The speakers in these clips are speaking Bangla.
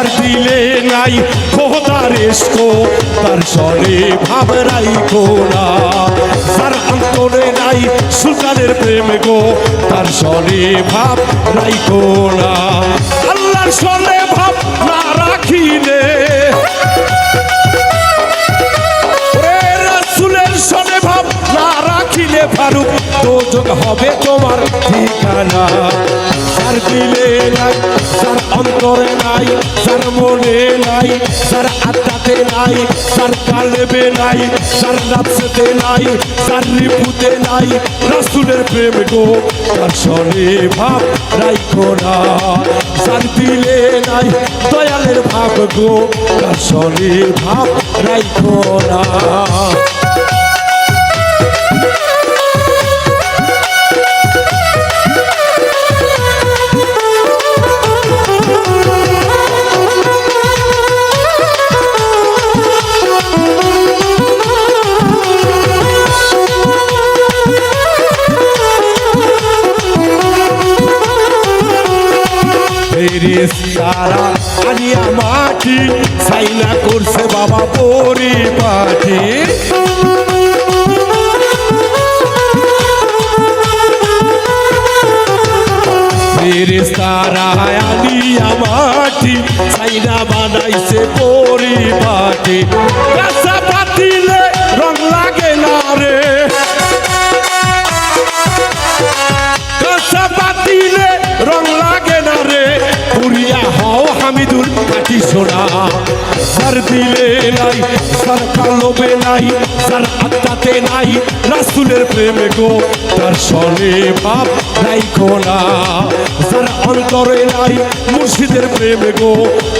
তার দিলে নাই খোদার এসকো, তার স্বরে ভাব রাইখো না। তার অন্তরে নাই সুলতানের প্রেম গো, তার স্বরে ভাব রাইখো না। আল্লাহর স্বরে ভাব না রাখিলে। না ফারুক, দোজক হবে তোমার ঠিকানা। যার দিলে যার অন্তরে নাই যার মনে নাই যার আত্মাতে নাই যার কালেবে নাই যার নাফসেতে নাই যার রিপুতে নাই। রাসূলের প্রেম গো, তার সনে ভাব রাইখো না। যার দিলে নাই, দয়ালের ভাব গো, তার সনে ভাব রাইখো না। মাটি সাইনা করছে বাবা পরিপাটি ফেরিস তারা আলিয়া মাটি সাইনা বানাইছে পরিপাটি কাঁচা পাতিলে সোনা সার দিলে নাই সার কালবে নাই সার আত্মাতে নাই, রাসুলের প্রেমে গো, তার সনে বাপ নাই কোনা যার অন্তরে নাই, মুর্শিদের প্রেমে গো,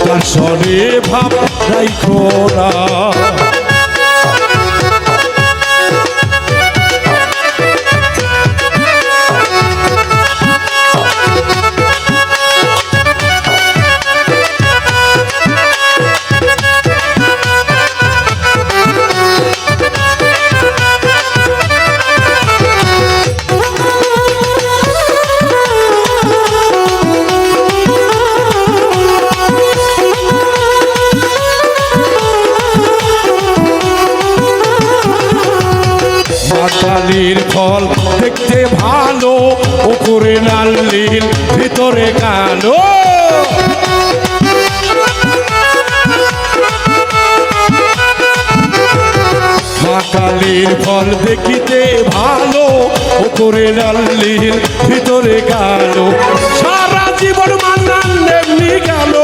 তার সনে ভাব নাই কোনা ফল দেখতে ভালো উপরে লাল নীল ভিতরে কালো। মাতালির ফল দেখিতে ভালো উপরে লাল নীল ভিতরে কালো। সারা জীবন এমনি গেল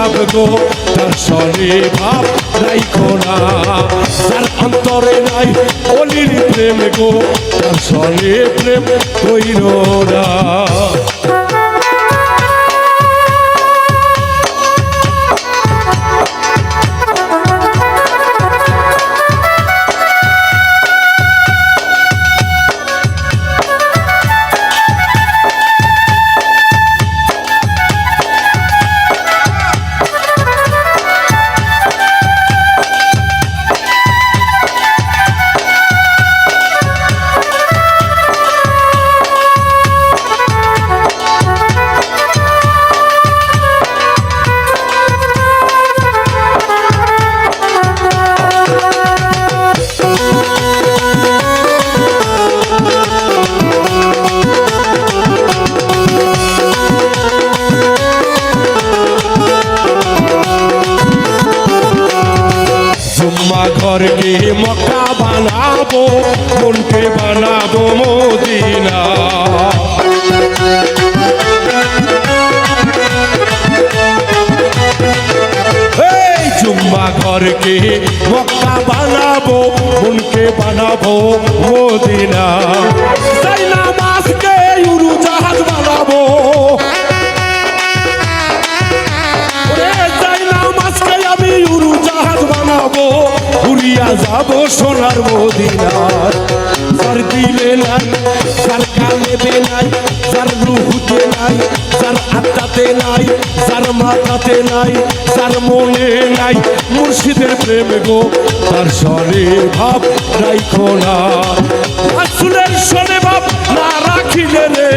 ভাব গো? তার সরে ভাব নাই কোনা তার অন্তরে নাই অলির প্রেম গো। তার সরে প্রেম কইর না। ঘরকে মক্কা বানাবো? মনকে বানাবো মদিনা? জুম্মা ঘরকে মক্কা বানাবো? মনকে বানাবো মদিনা? যাব সোনার মদিনার যার দিলে নাই, যার কালেবে নাই, যার রুহুতে নাই, যার আত্মাতে নাই, যার মাথাতে নাই, যার মনে নাই, মুর্শিদের প্রেম গো, তার সনে ভাব রাইখো না। রাসুলের সনে ভাব না রাখিলে রে।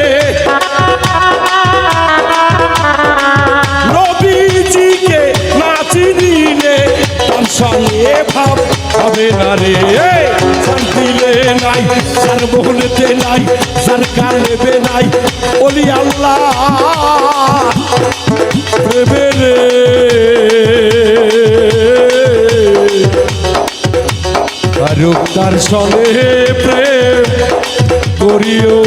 হবে না রে যার দিলে নাই মনেতে নাই যার কালেবে নাই আল্লাহ প্রেমে রে। সঙ্গে প্রেম করিও।